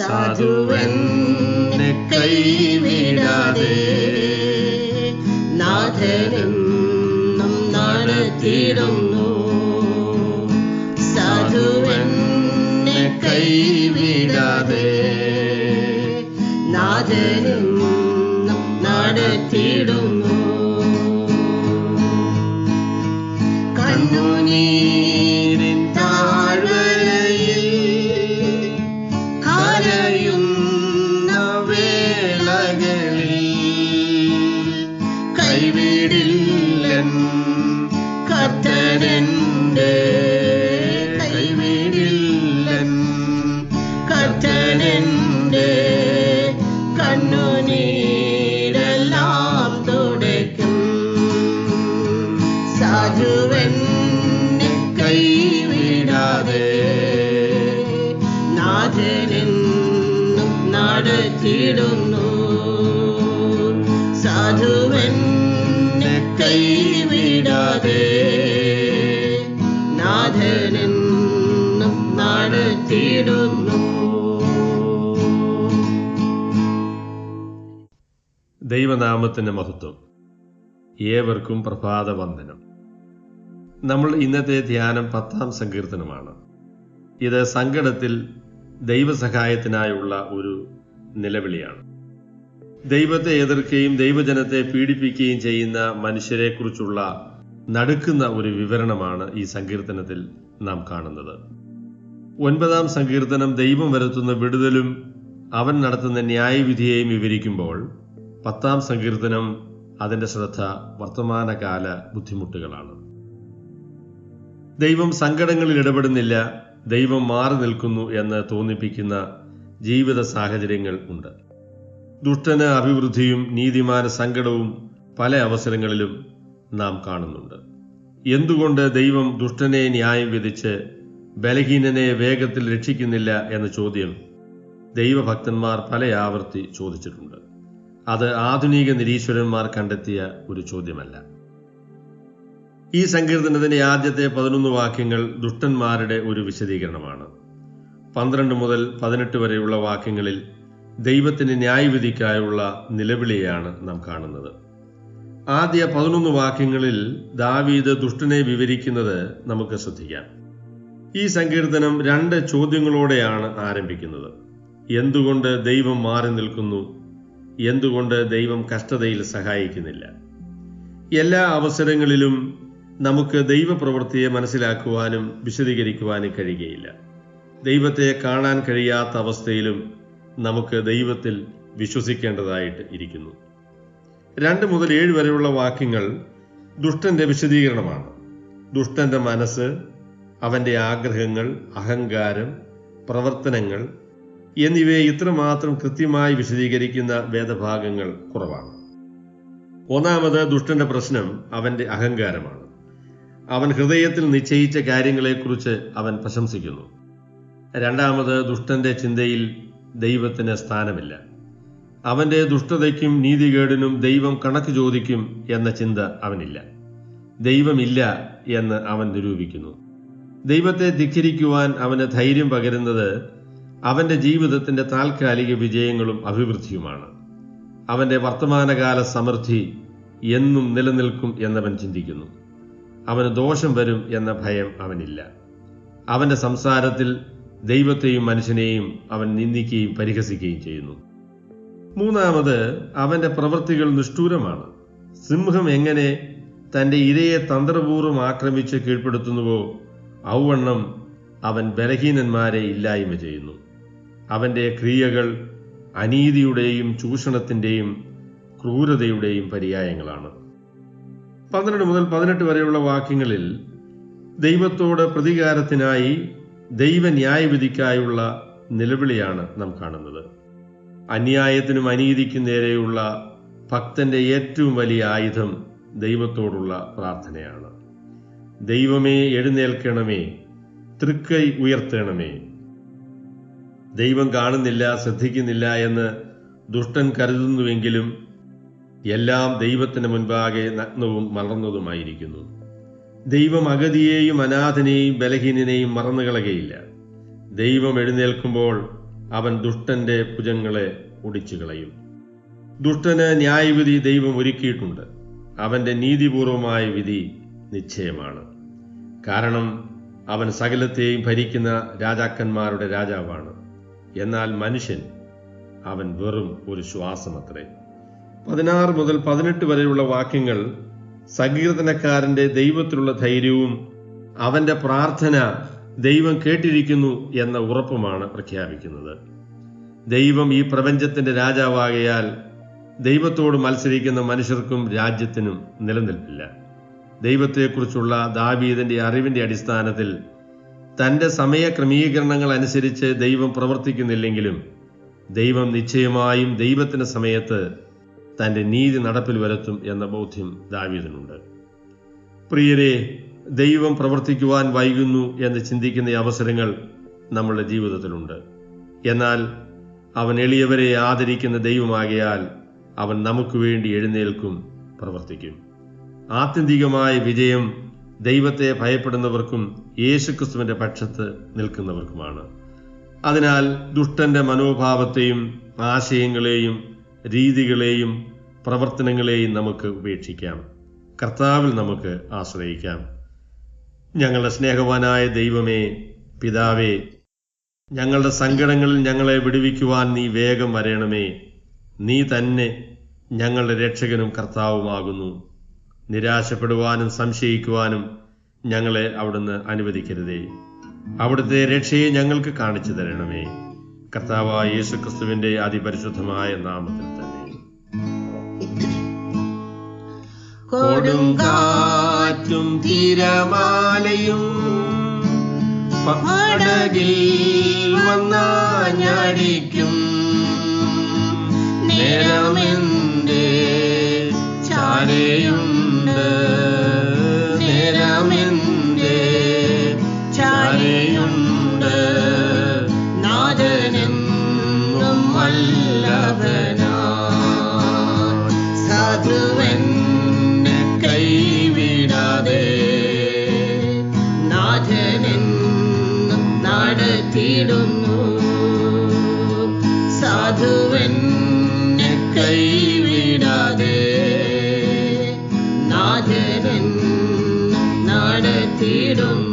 സാധുവെന്നെ കൈവിടാതെ നാഥനെന്നും നടത്തിയിടുന്നു സാധുവെന്നെ കൈവിടാതെ നാഥനെന്നും നടത്തിയിടുന്നു സാധുവൻ കൈവിടാതെ നാഥനെന്നും നടത്തിയിടുന്നു മഹത്വം. ഏവർക്കും പ്രഭാത വന്ദനം നമ്മൾ ഇന്നത്തെ ധ്യാനം പത്താം സങ്കീർത്തനമാണ്. ഇത് സങ്കടത്തിൽ ദൈവസഹായത്തിനായുള്ള ഒരു നിലവിളിയാണ്. ദൈവത്തെ എതിർക്കുകയും ദൈവജനത്തെ പീഡിപ്പിക്കുകയും ചെയ്യുന്ന മനുഷ്യരെക്കുറിച്ചുള്ള നടുക്കുന്ന ഒരു വിവരണമാണ് ഈ സങ്കീർത്തനത്തിൽ നാം കാണുന്നത്. ഒൻപതാം സങ്കീർത്തനം ദൈവം വരുത്തുന്ന വിടുതലും അവൻ നടത്തുന്ന ന്യായവിധിയെയും വിവരിക്കുമ്പോൾ പത്താം സങ്കീർത്തനം അതിന്റെ ശ്രദ്ധ വർത്തമാനകാല ബുദ്ധിമുട്ടുകളാണ്. ദൈവം സങ്കടങ്ങളിൽ ഇടപെടുന്നില്ല ദൈവം മാറി നിൽക്കുന്നു എന്ന് തോന്നിപ്പിക്കുന്ന ജീവിത സാഹചര്യങ്ങൾ ഉണ്ട്. ദുഷ്ടന് അഭിവൃദ്ധിയും നീതിമാന സങ്കടവും പല അവസരങ്ങളിലും നാം കാണുന്നുണ്ട്. എന്തുകൊണ്ട് ദൈവം ദുഷ്ടനെ ന്യായം വിധിച്ച് ബലഹീനനെ വേഗത്തിൽ രക്ഷിക്കുന്നില്ല എന്ന ചോദ്യം ദൈവഭക്തന്മാർ പല ആവർത്തി ചോദിച്ചിട്ടുണ്ട്. അത് ആധുനിക നിരീശ്വരന്മാർ കണ്ടെത്തിയ ഒരു ചോദ്യമല്ല. ഈ സങ്കീർത്തനത്തിന്റെ ആദ്യത്തെ പതിനൊന്ന് വാക്യങ്ങൾ ദുഷ്ടന്മാരുടെ ഒരു വിശദീകരണമാണ്. പന്ത്രണ്ട് മുതൽ പതിനെട്ട് വരെയുള്ള വാക്യങ്ങളിൽ ദൈവത്തിന് ന്യായവിധിക്കായുള്ള നിലവിളിയാണ് നാം കാണുന്നത്. ആദ്യ പതിനൊന്ന് വാക്യങ്ങളിൽ ദാവീദ് ദുഷ്ടനെ വിവരിക്കുന്നത് നമുക്ക് ശ്രദ്ധിക്കാം. ഈ സങ്കീർത്തനം രണ്ട് ചോദ്യങ്ങളോടെയാണ് ആരംഭിക്കുന്നത്. എന്തുകൊണ്ട് ദൈവം മാറി നിൽക്കുന്നു? എന്തുകൊണ്ട് ദൈവം കഷ്ടതയിൽ സഹായിക്കുന്നില്ല? എല്ലാ അവസരങ്ങളിലും നമുക്ക് ദൈവപ്രവൃത്തിയെ മനസ്സിലാക്കുവാനും വിശദീകരിക്കുവാനും കഴിയുകയില്ല. ദൈവത്തെ കാണാൻ കഴിയാത്ത അവസ്ഥയിലും നമുക്ക് ദൈവത്തിൽ വിശ്വസിക്കേണ്ടതായിട്ട് ഇരിക്കുന്നു. രണ്ട് മുതൽ ഏഴ് വരെയുള്ള വാക്യങ്ങൾ ദുഷ്ടന്റെ വിശദീകരണമാണ്. ദുഷ്ടന്റെ മനസ്സ് അവന്റെ ആഗ്രഹങ്ങൾ അഹങ്കാരം പ്രവർത്തനങ്ങൾ എന്നിവയെ ഇത്രമാത്രം കൃത്യമായി വിശദീകരിക്കുന്ന വേദഭാഗങ്ങൾ കുറവാണ്. ഒന്നാമത് ദുഷ്ടന്റെ പ്രശ്നം അവന്റെ അഹങ്കാരമാണ്. അവൻ ഹൃദയത്തിൽ നിശ്ചയിച്ച കാര്യങ്ങളെക്കുറിച്ച് അവൻ പ്രശംസിക്കുന്നു. രണ്ടാമത് ദുഷ്ടന്റെ ചിന്തയിൽ ദൈവത്തിന് സ്ഥാനമില്ല. അവന്റെ ദുഷ്ടതയ്ക്കും നീതികേടിനും ദൈവം കണക്ക് ചോദിക്കും എന്ന ചിന്ത അവനില്ല. ദൈവമില്ല എന്ന് അവൻ നിരൂപിക്കുന്നു. ദൈവത്തെ ധിക്കരിക്കുവാൻ അവന് ധൈര്യം പകരുന്നത് അവന്റെ ജീവിതത്തിന്റെ താൽക്കാലിക വിജയങ്ങളും അഭിവൃദ്ധിയുമാണ്. അവന്റെ വർത്തമാനകാല സമൃദ്ധി എന്നും നിലനിൽക്കും എന്നവൻ ചിന്തിക്കുന്നു. അവന് ദോഷം വരും എന്ന ഭയം അവനില്ല. അവന്റെ സംസാരത്തിൽ ദൈവത്തെയും മനുഷ്യനെയും അവൻ നിന്ദിക്കുകയും പരിഹസിക്കുകയും ചെയ്യുന്നു. മൂന്നാമത് അവന്റെ പ്രവൃത്തികൾ നിഷ്ഠൂരമാണ്. സിംഹം എങ്ങനെ തന്റെ ഇരയെ തന്ത്രപൂർവം ആക്രമിച്ച് കീഴ്പ്പെടുത്തുന്നുവോ ഔവണ്ണം അവൻ ബലഹീനന്മാരെ ഇല്ലായ്മ ചെയ്യുന്നു. അവന്റെ ക്രിയകൾ അനീതിയുടെയും ചൂഷണത്തിന്റെയും ക്രൂരതയുടെയും പര്യായങ്ങളാണ്. പന്ത്രണ്ട് മുതൽ പതിനെട്ട് വരെയുള്ള വാക്യങ്ങളിൽ ദൈവത്തോട് പ്രതികാരത്തിനായി ദൈവന്യായവിധിക്കായുള്ള നിലവിളിയാണ് നാം കാണുന്നത്. അന്യായത്തിനും അനീതിക്കും നേരെയുള്ള ഭക്തന്റെ ഏറ്റവും വലിയ ആയുധം ദൈവത്തോടുള്ള പ്രാർത്ഥനയാണ്. ദൈവമേ എഴുന്നേൽക്കണമേ. തൃക്കൈ ഉയർത്തണമേ. ദൈവം കാണുന്നില്ല ശ്രദ്ധിക്കുന്നില്ല എന്ന് ദുഷ്ടൻ കരുതുന്നുവെങ്കിലും എല്ലാം ദൈവത്തിന് മുൻപാകെ നഗ്നവും മലർന്നതുമായിരിക്കുന്നു. ദൈവം അഗതിയെയും അനാഥനെയും ബലഹീനനെയും മറന്നുകളകയില്ല ദൈവം എഴുന്നേൽക്കുമ്പോൾ അവൻ ദുഷ്ടന്റെ ഭുജങ്ങളെ ഒടിച്ചു കളയും. ദുഷ്ടന് ന്യായവിധി ദൈവം ഒരുക്കിയിട്ടുണ്ട്. അവന്റെ നീതിപൂർവമായ വിധി നിശ്ചയമാണ്. കാരണം അവൻ സകലത്തെയും ഭരിക്കുന്ന രാജാക്കന്മാരുടെ രാജാവാണ്. എന്നാൽ മനുഷ്യൻ അവൻ വെറും ഒരു ശ്വാസമത്രേ. പതിനാറ് മുതൽ പതിനെട്ട് വരെയുള്ള വാക്യങ്ങൾ സങ്കീർത്തനക്കാരന്റെ ദൈവത്തിലുള്ള ധൈര്യവും അവന്റെ പ്രാർത്ഥന ദൈവം കേട്ടിരിക്കുന്നു എന്ന ഉറപ്പുമാണ് പ്രഖ്യാപിക്കുന്നത്. ദൈവം ഈ പ്രപഞ്ചത്തിന്റെ രാജാവാകയാൽ ദൈവത്തോട് മത്സരിക്കുന്ന മനുഷ്യർക്കും രാജ്യത്തിനും നിലനിൽപ്പില്ല. ദൈവത്തെക്കുറിച്ചുള്ള ദാവീദിന്റെ അറിവിന്റെ അടിസ്ഥാനത്തിൽ തന്റെ സമയ ക്രമീകരണങ്ങൾ അനുസരിച്ച് ദൈവം പ്രവർത്തിക്കുന്നില്ലെങ്കിലും ദൈവം നിശ്ചയമായും ദൈവത്തിന്റെ സമയത്ത് തന്റെ നീതി നടപ്പിൽ വരുത്തും എന്ന ബോധ്യം ദാവീദിനുണ്ട്. പ്രിയരെ ദൈവം പ്രവർത്തിക്കുവാൻ വൈകുന്നു എന്ന് ചിന്തിക്കുന്ന അവസരങ്ങൾ നമ്മളുടെ ജീവിതത്തിലുണ്ട്. എന്നാൽ അവൻ എളിയവരെ ആദരിക്കുന്ന ദൈവമാകയാൽ അവൻ നമുക്ക് വേണ്ടി എഴുന്നേൽക്കും പ്രവർത്തിക്കും. ആത്യന്തികമായ വിജയം ദൈവത്തെ ഭയപ്പെടുന്നവർക്കും യേശുക്രിസ്തുവിന്റെ പക്ഷത്ത് നിൽക്കുന്നവർക്കുമാണ്. അതിനാൽ ദുഷ്ടന്റെ മനോഭാവത്തെയും ആശയങ്ങളെയും രീതികളെയും പ്രവർത്തനങ്ങളെയും നമുക്ക് ഉപേക്ഷിക്കാം. കർത്താവിൽ നമുക്ക് ആശ്രയിക്കാം. ഞങ്ങളുടെ സ്നേഹവാനായ ദൈവമേ പിതാവേ ഞങ്ങളുടെ സങ്കടങ്ങളിൽ ഞങ്ങളെ വിടുവിക്കുവാൻ നീ വേഗം വരയണമേ നീ തന്നെ ഞങ്ങളുടെ രക്ഷകനും കർത്താവുമാകുന്നു. നിരാശപ്പെടുവാനും സംശയിക്കുവാനും ഞങ്ങളെ അവിടുന്ന് അനുവദിക്കരുതേ. അവിടുത്തെ രക്ഷയെ ഞങ്ങൾക്ക് കാണിച്ചു തരണമേ. കർത്താവായ യേശു ക്രിസ്തുവിന്റെ അതിപരിശുദ്ധമായ നാമത്തിൽ തന്നെ. കൊടുങ്കാറ്റും തിരമാലയും പടകിൽ വന്നാഞ്ഞടിക്കും നേരമെന്റെ സാധുവെന്നെ കൈവിടാതെ നാഥനെന്നും നടത്തിയിടുന്നു